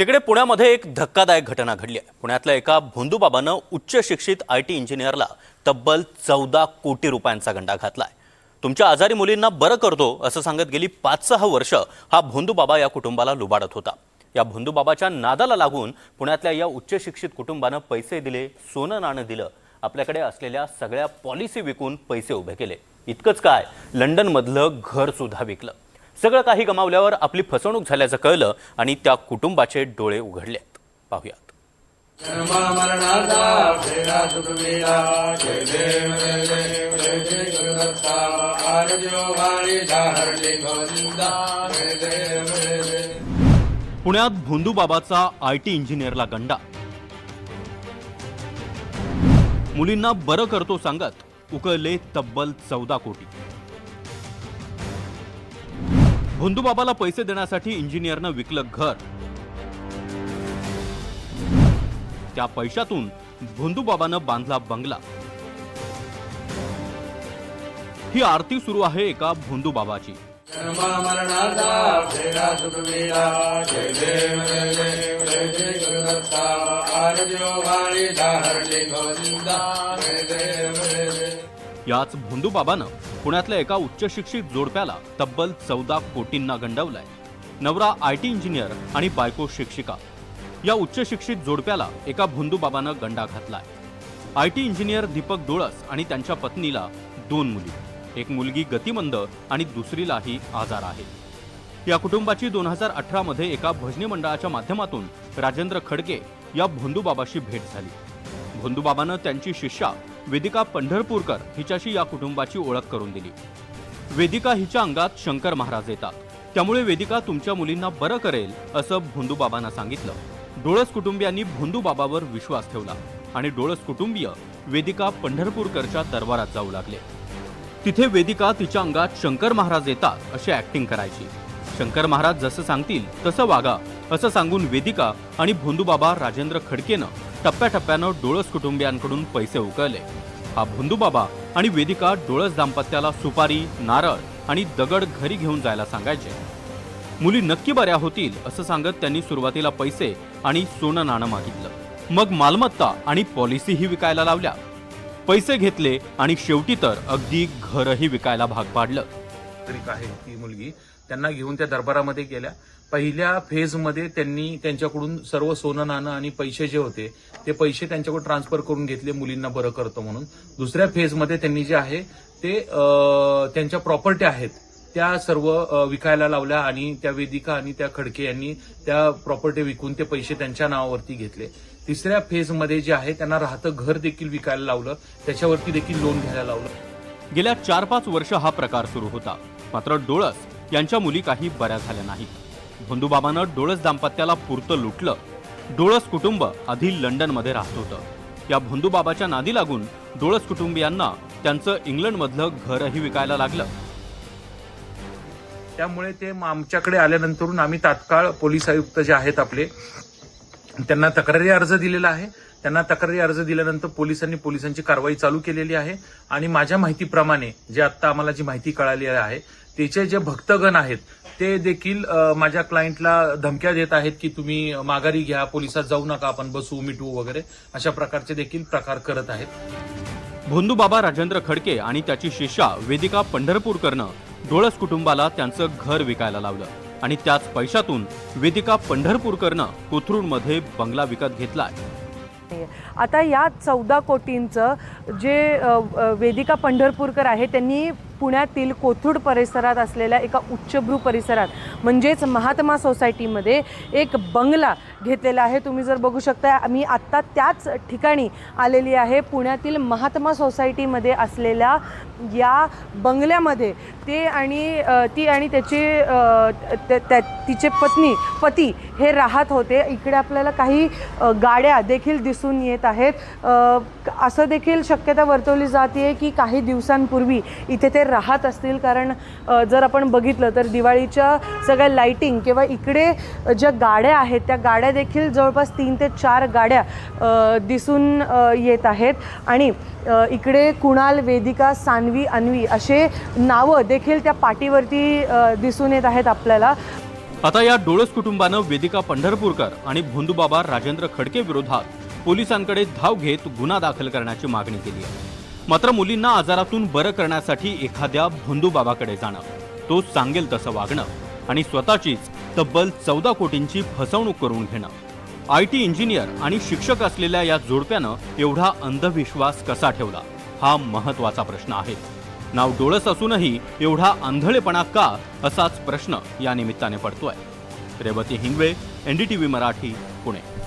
तिकडे पुण्यामध्ये एक धक्कादायक घटना घडली आहे. पुण्यातल्या एका भोंदूबाबानं उच्च शिक्षित आय टी इंजिनियरला तब्बल चौदा कोटी रुपयांचा गंडा घातला आहे तुमच्या आजारी मुलींना बरं करतो असं सांगत गेली पाच सहा वर्ष हा भोंदूबाबा या कुटुंबाला लुबाडत होता. या भोंदूबाबाच्या नादाला लागून पुण्यातल्या या उच्च शिक्षित कुटुंबानं पैसे दिले सोनं नाणं दिलं. आपल्याकडे असलेल्या सगळ्या पॉलिसी विकून पैसे उभे केले. इतकंच काय लंडनमधलं घरसुद्धा विकलं. सगळं काही गमावल्यावर आपली फसवणूक झाल्याचं कळलं आणि त्या कुटुंबाचे डोळे उघडलेत. पाहूयात. पुण्यात भोंदूबाबाचा आय टी इंजिनियरला गंडा. मुलींना बरं करतो सांगत उकळले तब्बल चौदा कोटी. भोंदूबाबाला पैसे देण्यासाठी इंजिनियरनं विकलं घर. त्या पैशातून भोंदूबाबानं बांधला बंगला. ही आरती सुरू आहे एका भोंदूबाबाची. याच भोंदूबाबानं पुण्यातल्या एका उच्च शिक्षित जोडप्याला तब्बल चौदा कोटींना गंडवलाय. नवरा आय टी इंजिनियर आणि बायको शिक्षिका. या उच्च शिक्षित जोडप्याला एका भोंदूबाबानं गंडा घातलाय. I T engineer Deepak Dolas आणि त्यांच्या पत्नीला दोन मुली. एक मुलगी गतिमंद आणि दुसरीलाही आजार आहे. या कुटुंबाची दोन हजार अठरामध्ये एका भजनी मंडळाच्या माध्यमातून राजेंद्र खडके या भोंदूबाबाशी भेट झाली. भोंदूबाबानं त्यांची शिष्या वेदिका पंढरपूरकर हिच्याशी या कुटुंबाची ओळख करून दिली. वेदिका हिच्या अंगात शंकर महाराज येतात. त्यामुळे वेदिका तुमच्या मुलींना बरं करेल असं भोंदूबाबांना सांगितलं. डोळस कुटुंबियांनी भोंदूबाबावर विश्वास ठेवला आणि डोळस कुटुंबीय वेदिका पंढरपूरकरच्या दरबारात जाऊ लागले. तिथे वेदिका तिच्या अंगात शंकर महाराज येतात अशी ऍक्टिंग करायची. शंकर महाराज जसं सांगतील तसं वागा. असं सांगून वेदिका आणि भोंदूबाबा राजेंद्र खडकेनं टप्प्याटप्प्यानं डोळस कुटुंबियांकडून पैसे उकळले. हा भोंदूबाबा आणि वेदिका डोळस दाम्पत्याला सुपारी नारळ आणि दगड घरी घेऊन जायला सांगायचे. मुली नक्की बऱ्या होतील असं सांगत त्यांनी सुरुवातीला पैसे आणि सोनं नाणं मागितलं. मग मालमत्ता आणि पॉलिसीही विकायला लावल्या. पैसे घेतले आणि शेवटी तर अगदी घरही विकायला भाग पाडलं. आहे ती मुलगी? त्यांना घेऊन त्या दरबारामध्ये गेल्या. पहिल्या फेजमध्ये त्यांनी त्यांच्याकडून सर्व सोनं नाणं आणि पैसे जे होते ते पैसे त्यांच्याकडून ट्रान्सफर करून घेतले मुलींना बरं करतो म्हणून. दुसऱ्या फेजमध्ये त्यांनी जे आहे ते त्यांच्या प्रॉपर्टी आहेत त्या सर्व विकायला लावल्या आणि त्या वेदिका आणि त्या खडके यांनी त्या प्रॉपर्टी विकून ते पैसे त्यांच्या नावावरती घेतले. तिसऱ्या फेजमध्ये जे आहे त्यांना राहतं घर देखील विकायला लावलं. त्याच्यावरती देखील लोन घ्यायला लावलं. गेल्या चार पाच वर्ष हा प्रकार सुरू होता. मात्र डोळस यांच्या मुली काही बऱ्या झाल्या नाहीत. भोंदूबाबानं डोळस दाम्पत्याला पुरतं लुटलं. डोळस कुटुंब आधी लंडनमध्ये राहत होतं. या भोंदूबाबाच्या नादी लागून डोळस कुटुंबियांना त्यांचं इंग्लंडमधलं घरही विकायला लागलं. त्यामुळे ते आमच्याकडे आल्यानंतरून आम्ही तात्काळ पोलीस आयुक्त जे आहेत आपले त्यांना तक्रारी अर्ज दिलेला आहे. त्यांना तक्रारी अर्ज दिल्यानंतर पोलिसांनी पोलिसांची कारवाई चालू केलेली आहे. आणि माझ्या माहितीप्रमाणे जे आत्ता आम्हाला जी माहिती कळाली आहे त्याचे जे भक्तगण आहेत ते देखील माझ्या क्लायंटला धमक्या देत आहेत की तुम्ही माघारी घ्या पोलिसात जाऊ नका आपण बसू मिटू वगैरे अशा प्रकारचे देखील प्रकार करत आहेत. भोंदूबाबा राजेंद्र खडके आणि त्याची शिष्या वेदिका पंढरपूरकरनं डोळस कुटुंबाला त्यांचं घर विकायला लावलं आणि त्याच पैशातून वेदिका पंढरपूरकरनं कोथरूडमध्ये बंगला विकत घेतलाय. आता या चौदा कोटींचं जे वेदिका पंढरपूरकर आहे त्यांनी पुण्यातील कोथरूड परिसरात असलेल्या एका उच्चभ्रू परिसरात म्हणजेच महात्मा सोसायटीमध्ये एक बंगला घेतलेला आहे. तुम्ही जर बघू शकता मी आत्ता त्याच ठिकाणी आलेली आहे. पुण्यातील महात्मा सोसायटीमध्ये असलेल्या या बंगल्यामध्ये ते आणि ती आणि त्याचे त्या- त्या- तिचे पत्नी पती हे राहत होते. इकडे आपल्याला काही गाड्या देखील दिसून येत आहेत. असं देखील शक्यता वर्तवली जाते आहे की काही दिवसांपूर्वी इथे ते राहत असतील. कारण जर आपण बघितलं तर दिवाळीच्या सगळ्या लाईटिंग किंवा इकडे ज्या गाड्या आहेत त्या गाड्या देखील जवळपास तीन ते चार गाड्या दिसून येत आहेत. आणि इकडे कुणाल वेदिका सान्वी अन्वी असे नावं देखील त्या पाठीवरती दिसून येत आहेत आपल्याला. आता या डोळस कुटुंबानं वेदिका पंढरपूरकर आणि भोंदूबाबा राजेंद्र खडके विरोधात पोलिसांकडे धाव घेत गुन्हा दाखल करण्याची मागणी केली आहे. मात्र मुलींना आजारातून बरं करण्यासाठी एखाद्या भोंदूबाबाकडे जाणं तो सांगेल तसं वागणं. आणि स्वतःचीच तब्बल चौदा कोटींची फसवणूक करून घेणं. आय टी इंजिनियर आणि शिक्षक असलेल्या या जोडप्यानं एवढा अंधविश्वास कसा ठेवला? हा महत्त्वाचा प्रश्न आहे. नाव डोळस असूनही एवढा आंधळेपणा का? असाच प्रश्न या निमित्ताने पडतोय. रेवती हिंगवे एनडीटीव्ही मराठी पुणे.